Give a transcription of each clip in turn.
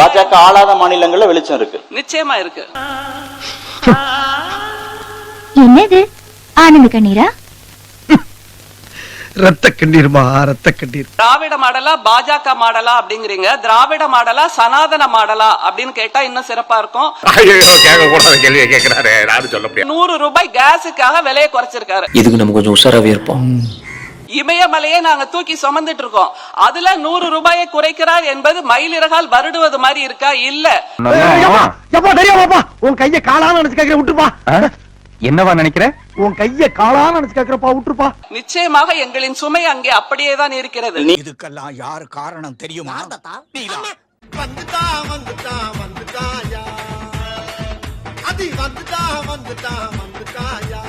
பாஜக ஆளாத மாநிலங்கள்ல வெளிச்சம் இருக்கு. நிச்சயமா இருக்கு. என்னது? ஆனந்த கண்ணீரா? ரத்த கண்ணீர்மா? ரத்த கண்ணீர். திராவிட மாடலா பாஜக மாடலா அப்படிங்கிறீங்க. திராவிட மாடலா சனாதன மாடலா அப்படின்னு கேட்டா இன்னும் சிறப்பா இருக்கும். ஐயோ கேட்க கூடாத கேள்வியை கேட்கிறாரு. யாரும் சொல்ல முடியாது. நூறு ரூபாய் கேஸுக்காக விலையை குறைச்சிருக்காரு. இதுக்கு நம்ம கொஞ்சம் உஷாராவே இருப்போம். இமயமலையே நாங்க தூக்கி சுமந்துட்டு இருக்கோம். அதுல நூறு ரூபாயை குறைக்கிறார் என்பது மயிலிறகால் வருடுவது மாதிரி இருக்கா? இல்ல. உன் கைய காலான்னு நினைச்சு கேக்குற விட்டுப்பா. என்னவா நினைக்கிற? உன் கைய காலான்னு நினைச்சு கேக்குறப்பா விட்டுருப்பா. நிச்சயமாக எங்களின் சுமை அங்கே அப்படியே தான் இருக்கிறது இதுக்கெல்லாம் யாரு காரணம் தெரியுமா. வந்துட்டா வந்துட்டா வந்துட்டாயா? அது வந்துட்டா வந்துட்டா வந்துட்டாயா?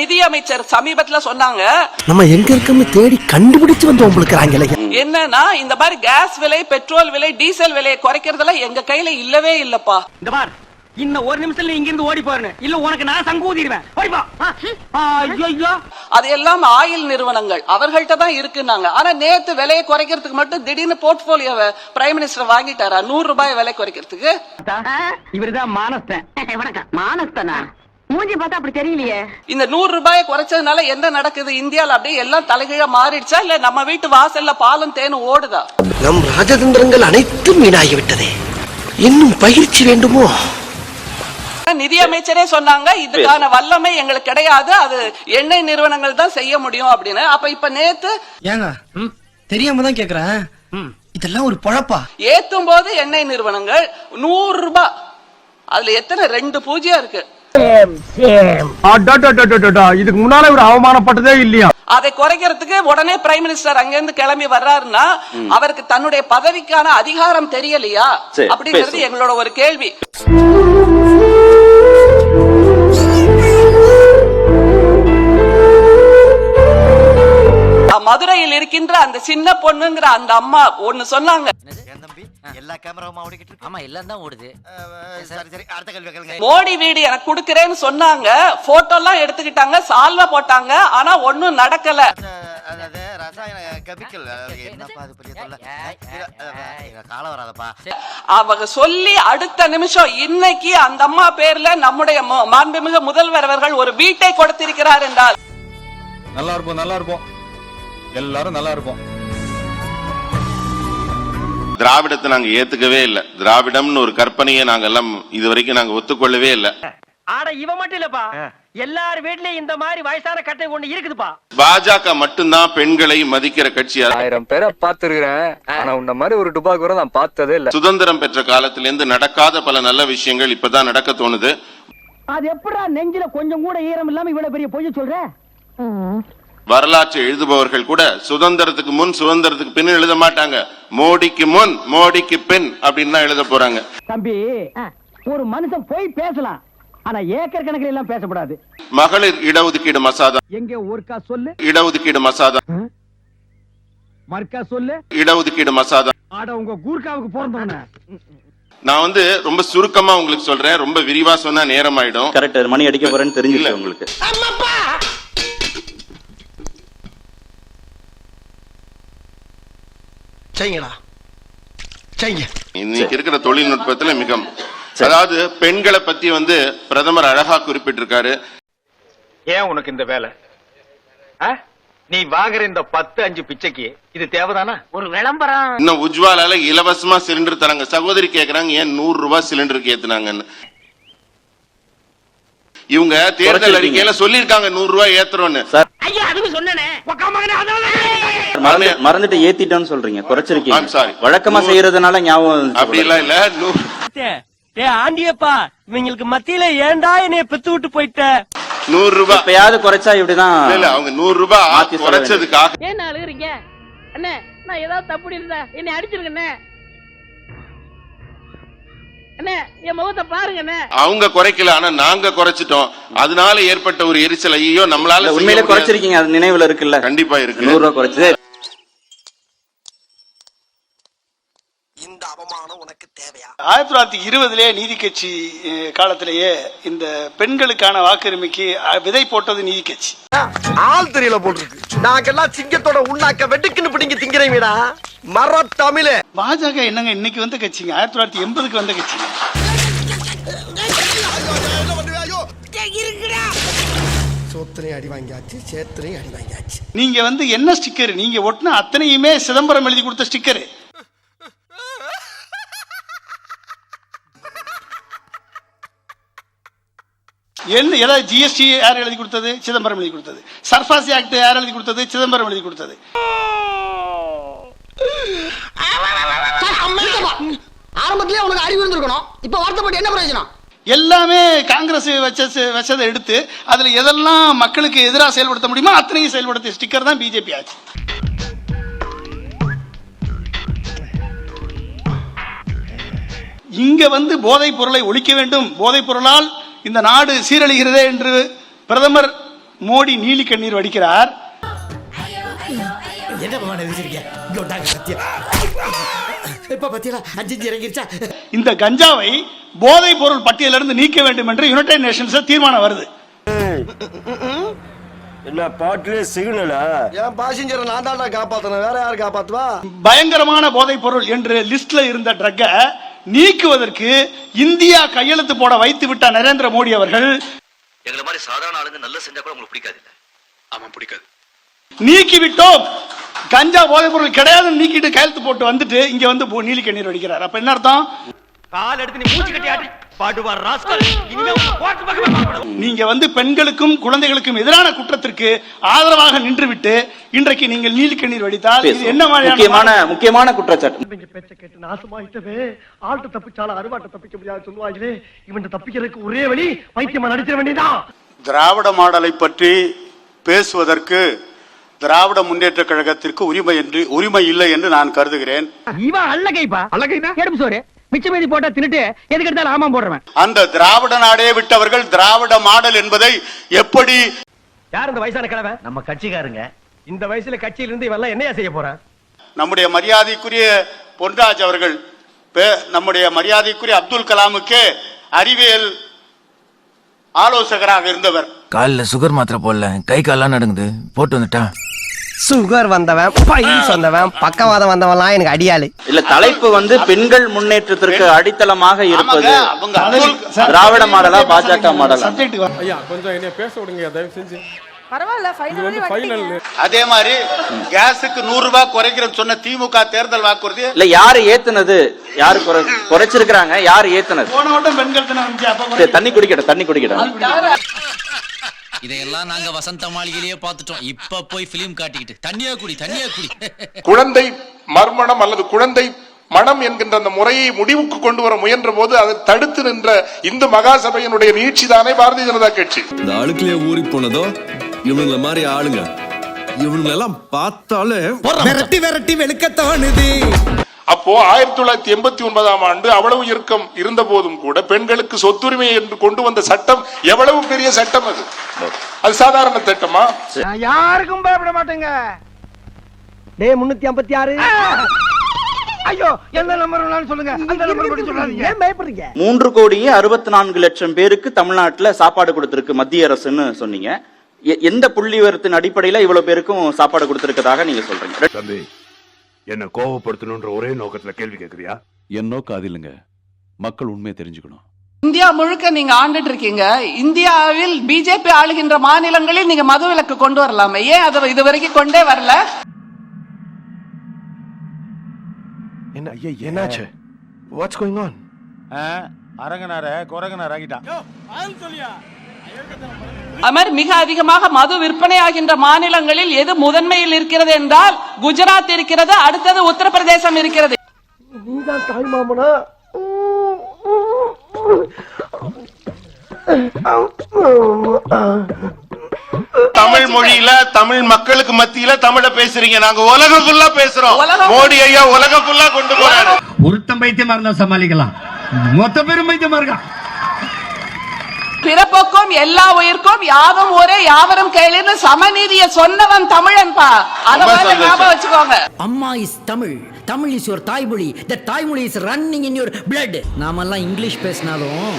நிதியமைச்சர் சமீபத்துல சொன்னாங்க. நம்ம எங்க இருக்கோம்னு தேடி கண்டுபிடிச்சு வந்து உங்களுக்கு என்னன்னா இந்த மாதிரி கேஸ் விலை பெட்ரோல் விலை டீசல் விலையை குறைக்கிறதுல எங்க கையில இல்லவே இல்லப்பா. இந்த பார் இன்னும் ஒரு நிமிஷத்துல இங்க இருந்து ஓடி போறேன் இல்ல உனக்கு நான் சங்கூதிடுவேன். ஓடி போ. ஐயோ அதையெல்லாம் ஆயில் நிறுவனங்கள். அவர்கள்ட்ட தான் இருக்குன்னாங்க. ஆனா நேத்து விலையை குறைக்கிறதுக்கு மட்டும் திடீர்னு போர்ட்போலியோவை பிரைம் மினிஸ்டர் வாங்கிட்டாரா? நூறு ரூபாய் விலை குறைக்கிறதுக்கு? இவருதான் மானஸ்தன். வணக்கம். மானஸ்தனா? மூஞ்சி பார்த்தா அப்படி தெரியலையே. இந்த நூறு ரூபாயை குறைச்சதுனால என்ன நடக்குது? இந்தியால அப்படியே எல்லாம் தலைகீழா மாறிடுச்சா? இல்ல நம்ம வீட்டு வாசல்ல பாலும் தேனும் ஓடுதா? நம் ராஜதந்திரங்கள் அனைத்தும் வீணாகி விட்டதே இன்னும் பயிற்சி வேண்டுமோ? நிதியமைச்சரே சொன்னாங்க இதுக்கான வல்லமை எங்களுக்கு கிடையாது. அது எண்ணெய் நிறுவனங்கள் தான் செய்ய முடியும் அப்படின்னு. அப்ப இப்ப நேத்து ஏங்க தெரியாம தான் கேக்குறேன். இதெல்லாம் ஒரு பொழப்பா? ஏத்தும் போது எண்ணெய் நிறுவனங்கள் நூறு ரூபாய். அதுல எத்தனை? ரெண்டு பூஜ்ஜியம் இருக்கு. இதுக்கு முன்னால அவமானப்பட்டதே இல்லையா? அதை குறைக்கிறதுக்கு உடனே பிரைம் மினிஸ்டர் அங்கிருந்து கிளம்பி வர்றாருன்னா அவருக்கு தன்னுடைய பதவிக்கான அதிகாரம் தெரியலையா? அப்படிங்கிறது. எங்களோட ஒரு கேள்வி. மதுரையில் இருக்கின்ற அந்த சின்ன பொண்ணுங்கிற அந்த அம்மா ஒண்ணு சொன்னாங்க. எல்லா கேமராவும் ஓடிக்கிட்டு இருக்கு. ஆமா எல்லாம் தான் ஓடுது. சரி. சரி அடுத்த கேள்வி கேளுங்க. மோடி வீடு எனக்கு கொடுக்கறேன்னு சொன்னாங்க. போட்டோ எல்லாம் எடுத்துக்கிட்டாங்க சால்வா போட்டாங்க. ஆனா ஒண்ணும் நடக்கல. அதாவது ரசாயன கெமிக்கல் என்னப்பா அது பெரிய தொல்லை? கால வராதப்பா. அவங்க சொல்லி அடுத்த நிமிஷம் இன்னைக்கு அந்த அம்மா பேர்ல நம்முடைய மாண்புமிகு முதல்வர் அவர்கள் ஒரு வீட்டை கொடுத்திருக்கிறார் என்றால். நல்லா இருப்போம் நல்லா இருப்போம். எல்லாரும் நல்லா இருப்போம். திராவிடத்தை நாங்க ஏத்துக்கவே இல்ல. திராவிடம்னு ஒரு கற்பனையை நாங்க எல்லாம் இது வரைக்கும் நாங்க ஒத்துக்கொள்ளவே இல்ல. ஆட இவ மட்டும் இல்லப்பா. எல்லார் வீட்லயும் இந்த மாதிரி வயசான கட்டை ஒண்ணு இருக்குதுப்பா. பாஜக மட்டும்தான் பெண்களை மதிக்கிற கட்சியா ஆயிரம் பேரை பாத்துருக்கிறேன் ஆனா உன்ன மாதிரி ஒரு டுபா கூட நான் பார்த்ததே இல்ல. சுதந்திரம் பெற்ற காலத்திலிருந்து நடக்காத பல நல்ல விஷயங்கள் இப்பதான் நடக்க தோணுது. அது எப்படா நெஞ்சில கொஞ்சம் கூட ஈரம் இல்லாம இவ்வளவு பெரிய பொய் சொல்ற? வரலாற்று எழுதுபவர்கள் கூட சுதந்திரத்துக்கு முன் சுதந்திரத்துக்கு பின் எழுத மாட்டாங்க. மோடிக்கு முன் மோடிக்கு பின் அப்படின்னு தான் எழுத போறாங்க. தம்பி ஒரு மனுஷன் போய் பேசலாம். ஆனா ஏக்கர் கணக்கில் எல்லாம் பேசக்கூடாது மகளிர் இடஒதுக்கீடு மசோதா. எங்க ஒருக்கா சொல்லு. இடஒதுக்கீடு மசோதா. மறுக்கா சொல்லு. இடஒதுக்கீடு மசோதா. ஆட உங்க கூர்க்காவுக்கு பிறந்தவன. நான் வந்து ரொம்ப சுருக்கமா உங்களுக்கு சொல்றேன். ரொம்ப விரிவா சொன்னா நேரம் ஆயிடும் கரெக்ட் மணி அடிக்க போறேன்னு. தெரிஞ்சிருக்கு உங்களுக்கு. செய்யுங்களா செய்யுங்க இன்னைக்கு இருக்கிற தொழில்நுட்பத்துல மிக அதாவது பெண்களை பத்தி வந்து பிரதமர் அழகா குறிப்பிட்டிருக்காரு. ஏன் உனக்கு இந்த வேலை? நீ வாங்குற இந்த பத்து அஞ்சு பிச்சைக்கு இது தேவைதானா? ஒரு விளம்பரம். இன்னும் உஜ்வாலால இலவசமா சிலிண்டர் தராங்க. சகோதரி கேக்குறாங்க ஏன் நூறு ரூபாய் சிலிண்டருக்கு ஏத்துனாங்கன்னு. இவங்க தேர்தல். அறிக்கையில சொல்லிருக்காங்க நூறு ரூபாய் ஏத்துறோம்னு ஐயா அதுக்கு சொன்னனே. மறந்து மறந்துட்டு ஏத்திட்டோன்னு சொல்றீங்க. I'm குறைச்சிருக்கீங்க sorry. வழக்கமா செய்யறதுனால ஞாபகம் அப்படி எல்லாம் இல்ல ஏ ஆண்டியப்பா இவங்களுக்கு மத்தியில ஏன்டா என்னைய பெத்து விட்டு போயிட்ட? நூறு ரூபாய். எப்பயாவது குறைச்சா இப்படிதான் இல்ல, இல்ல அவங்க நூறு ரூபாய் குறைச்சதுக்காக ஏன் அழுகுறீங்க? அண்ணே நான் ஏதாவது தப்பு இருந்தா என்னை அடிச்சிருக்கண்ணே அவங்க குறைக்கல ஆனா நாங்க குறைச்சிட்டோம். அதனால ஏற்பட்ட ஒரு எரிச்சல் ஐயோ நம்மளால உண்மையிலே. குறைச்சிருக்கீங்க அது நினைவுல இருக்குல்ல? கண்டிப்பா இருக்கு. நூறு ரூபாய் குறைச்சது இந்த அவமானம் உனக்கு தேவையா? ஆயிரத்தி தொள்ளாயிரத்தி இருபதுலயே நீதி கட்சி காலத்திலேயே இந்த பெண்களுக்கான வாக்குரிமைக்கு விதை போட்டது நீதி கட்சி. ஆள் தெரியல போல் இருக்கு. நாங்கெல்லாம் சிங்கத்தோட உண்ணாக்க வெட்டுக்குன்னு பிடிங்க திங்கிறீங்கடா மர தமிழே பாஜக என்னங்க இன்னைக்கு வந்த கட்சிங்க? ஆயிரத்தி தொள்ளாயிரத்தி எண்பதுக்கு வந்த கட்சிங்க. சோத்திரையும் அடி வாங்கியாச்சு சேத்திரையும் அடி வாங்கியாச்சு. நீங்க வந்து என்ன ஸ்டிக்கர்? நீங்க ஒட்டின அத்தனையுமே சிதம்பரம் எழுதி கொடுத்த ஸ்டிக்கர். என்ன ஏதாவது ஜிஎஸ்டி யார் எழுதி கொடுத்தது? சிதம்பரம் எழுதி கொடுத்தது. சர்ஃபாசி ஆக்ட் யார் எழுதி கொடுத்தது? சிதம்பரம் எழுதி கொடுத்தது. ஆரம்பத்திலே உனக்கு அறிவு இருந்திருக்கணும். இப்ப வருத்தப்பட்டு என்ன பிரயோஜனம்? எல்லாமே காங்கிரஸ் வச்ச வச்சதை எடுத்து அதுல எதெல்லாம் மக்களுக்கு எதிராக செயல்படுத்த முடியுமோ அத்தனையும் செயல்படுத்திய ஸ்டிக்கர் தான் பிஜேபி ஆச்சு. இங்க வந்து போதைப் பொருளை ஒழிக்க வேண்டும். போதைப் பொருளால் இந்த நாடு சீரழிகிறதே என்று பிரதமர் மோடி நீலி கண்ணீர் வடிக்கிறார். இந்த கஞ்சாவை போதைப் பொருள் பட்டியலிருந்து நீக்க வேண்டும் என்று யுனைடெட் நேஷன்ஸ் தீர்மானம் வருது. என்ன பாட்டிலே சிக்னலா? என் பாசஞ்சரை நான் தான்டா காப்பாத்தணும்? வேற யாரு காப்பாத்துவா? பயங்கரமான போதைப் பொருள் என்று லிஸ்ட்ல இருந்த ட்ரக்கை நீக்குவதற்கு இந்தியா கையெழுத்து போட வைத்து விட்ட நரேந்திர மோடி அவர்கள் எங்களை மாதிரி சாதாரண ஆளுங்க நல்ல செஞ்சா கூட உங்களுக்கு பிடிக்காது ஆமா பிடிக்காது. நீக்கிவிட்டோம். கஞ்சா போதைப் பொருள் கிடையாதுன்னு நீக்கிட்டு கையெழுத்து போட்டு வந்துட்டு இங்க வந்து நீலி கண்ணீர் வடிக்கிறார். அப்ப என்ன அர்த்தம்? கால் எடுத்து நீ மூச்சு கட்டி ஆட்டி. பாடுவார் ராஸ்கல். நீங்க வந்து பெண்களுக்கும் குழந்தைகளுக்கும் எதிரான குற்றத்திற்கு ஆதரவாக நின்றுவிட்டு இன்றைக்கு நீங்கள் நீலி கண்ணீர் வடித்தால் இது என்ன முக்கியமான மாதிரியான முக்கியமான குற்றச்சாட்டு. இவங்க பேச்ச கேட்டு நாசமாயிட்டவே ஆள்கிட்ட தப்பிச்சாலும் அருவாட்ட தப்பிக்க முடியாது சொல்லுவாங்களே இவன் தப்பிக்கிறதுக்கு ஒரே வழி வைத்தியமா நடிச்சிட வேண்டியதான் திராவிட மாடலை பற்றி பேசுவதற்கு திராவிட முன்னேற்ற கழகத்திற்கு உரிமை என்று உரிமை இல்லை என்று நான் கருதுகிறேன். இவன் அல்லகைப்பா அல்லகைனா எறும்பு சோறு மிச்ச மீதி போட்டா தின்னுட்டு எதுக்கு எடுத்தாலும் ஆமாம் போடுறவன். அந்த திராவிட நாடே விட்டவர்கள் திராவிட மாடல் என்பதை எப்படி யார் இந்த வயசான கிழமை நம்ம கட்சிக்காரங்க. இந்த வயசுல கட்சியில இருந்து இவெல்லாம் என்னையா செய்ய போறான் நம்முடைய மரியாதைக்குரிய பொன்ராஜ் அவர்கள் பே- நம்முடைய மரியாதைக்குரிய அப்துல் கலாமுக்கு அறிவியல் ஆலோசகராக இருந்தவர். காலில் சுகர் மாத்திரை போடல. கை கால்லாம் நடுங்குது. போட்டு வந்துட்டா. சுகர் வந்தவன் பைல்ஸ் வந்தவன் பக்கவாதம் வந்தவன்லாம் எனக்கு அடியாளு. இல்ல தலைப்பு வந்து பெண்கள் முன்னேற்றத்திற்கு அடித்தளமாக இருப்பது. திராவிட மாடலா பாஜக மாடலா? ஐயா கொஞ்சம் என்னைய பேச விடுங்க தயவு செஞ்சு. அதே மாதிரி கேஸுக்கு நூறு ரூபாய் குறைக்கிறேன்னு சொன்ன திமுக தேர்தல் வாக்குறுதி. இல்ல யாரு ஏத்துனது? யாரு குறை குறைச்சிருக்கிறாங்க? யாரு ஏத்துனது? பெண்கள் தண்ணி குடிக்கட்டும் தண்ணி குடிக்கட்டும். இதையெல்லாம் நாங்க வசந்த மாளிகையிலேயே பார்த்துட்டோம். இப்ப போய் பிலிம் காட்டிக்கிட்டு. தண்ணியா குடி தண்ணியா குடி. குழந்தை மர்மணம் அல்லது குழந்தை மனம் என்கின்ற அந்த முறையை முடிவுக்கு கொண்டு வர முயன்ற போது அதை தடுத்து நின்ற இந்து மகாசபையினுடைய நீட்சி தானே பாரதிய ஜனதா கட்சி. இந்த ஆளுக்குள்ளே ஊறி போனதோ இவனுங்கள மாதிரி ஆளுங்க. இவனுங்களெல்லாம் பார்த்தாலே விரட்டி விரட்டி வெளுக்க தோணுது. அப்போ ஆயிரத்தி தொள்ளாயிரத்தி எண்பத்தி ஒன்பதாம் ஆண்டு அவ்வளவு இறுக்கம் இருந்த போதும் கூட பெண்களுக்கு சொத்துரிமை என்று கொண்டு வந்த சட்டம் எவ்வளவு பெரிய சட்டம் அது? அது சாதாரண திட்டமா நான் யாருக்கும் பயப்பட மாட்டேங்க. டே முன்னூத்தி ஐம்பத்தி ஆறு. ஐயோ எந்த நம்பர் வேணாலும் சொல்லுங்க. அந்த நம்பர் சொல்லாதீங்க. ஏன் பயப்படுறீங்க? மூன்று கோடியே அறுபத்தி நான்கு லட்சம் பேருக்கு தமிழ்நாட்டுல சாப்பாடு கொடுத்திருக்கு மத்திய அரசுன்னு சொன்னீங்க. எந்த புள்ளி விவரத்தின் அடிப்படையில இவ்வளவு பேருக்கும் சாப்பாடு கொடுத்திருக்கதாக நீங்க சொல்றீங்க? என்ன கோவப்படுத்தணும்ன்ற ஒரே நோக்கத்துல கேள்வி கேக்குறியா? என் நோக்கம் அது இல்லைங்க. மக்கள் உண்மையை தெரிஞ்சுக்கணும். இந்தியா முழுக்க நீங்க ஆண்டுட்டு இருக்கீங்க. இந்தியாவில் பிஜேபி ஆளுகின்ற மாநிலங்களில் நீங்க மது விலக்கு கொண்டு வரலாமே. ஏன் அதை இது வரைக்கும் கொண்டே வரல? என்ன ஐயா என்னாச்சு? வாட்ஸ் கோயிங் ஆன் அரங்கனார குரங்கனார் ஆகிட்டான். அது மாதிரி மிக அதிகமாக மது விற்பனை ஆகின்ற மாநிலங்களில் எது முதன்மையில் இருக்கிறது என்றால் குஜராத் இருக்கிறது அடுத்தது உத்தரப்பிரதேசம் இருக்கிறது. நீதான் தாய் மாமனா? தமிழ் மொழியில தமிழ் மக்களுக்கு மத்தியில தமிழ பேசுறீங்க. நாங்க உலகம் ஃபுல்லா பேசுறோம். உலகம் மோடி ஐயா உலகம் ஃபுல்லா கொண்டு போறாரு. ஒருத்தன் பைத்தியமா இருந்தா சமாளிக்கலாம். மொத்த பேரும் பைத்தியமா இருக்கான். பிறப்புக்கும் எல்லா உயிர்க்கும் யாவும் ஒரே யாவரும் கேளுன்னு சமநீதியை சொன்னவன் அத மாதிரி சந்தோஷம். ஞாபகம் வச்சுக்கோங்க. அம்மா is Tamil. Tamil is your தாய்மொழி. த தாய்மொழி is running in your blood நாமெல்லாம் இங்கிலீஷ் பேசினாலும்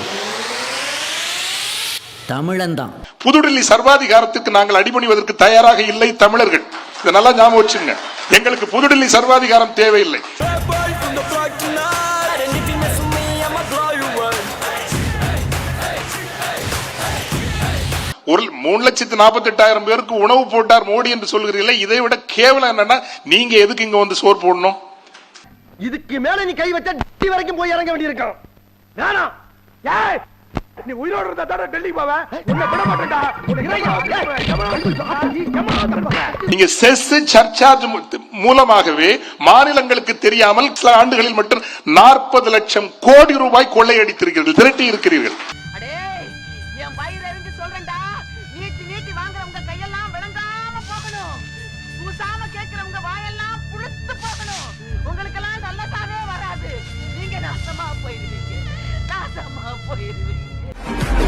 தமிழன் தான் புதுடில்லி சர்வாதிகாரத்துக்கு நாங்கள் அடிபணிவதற்கு தயாராக இல்லை தமிழர்கள். இதை நல்லா ஞாபகம் வச்சுங்க எங்களுக்கு புதுடில்லி சர்வாதிகாரம் தேவையில்லை. ஒரு மூணு லட்சத்து நாற்பத்தி எட்டாயிரம் பேருக்கு உணவு போட்டார் மோடி என்று சொல்கிறீர்களே இதை விட கேவலம் என்னன்னா நீங்க எதுக்கு இங்க வந்து சோறு போடணும்? இதுக்கு மேல நீ கை வச்சா டெல்லி வரைக்கும் போய் இறங்க வேண்டியிருக்கும். வேணாம். ஏய் நீ உயிரோடு இருந்தா தானே டெல்லி போவ? உன்னை விட மாட்டேன்டா. நீங்க செஸ் சர்ச்சார்ஜ் மூலமாகவே மாநிலங்களுக்கு தெரியாமல் சில ஆண்டுகளில் மட்டும் நாற்பது லட்சம் கோடி ரூபாய் கொள்ளையடித்திருக்கிறீர்கள் திரட்டி இருக்கிறீர்கள் என் வயிறு எரிஞ்சு சொல்றேன்டா. செத்து போகணும் உங்களுக்கெல்லாம் நல்லதாவே வராது. நீங்க நாசமா போயிருவீங்க நாசமா போயிருவீங்க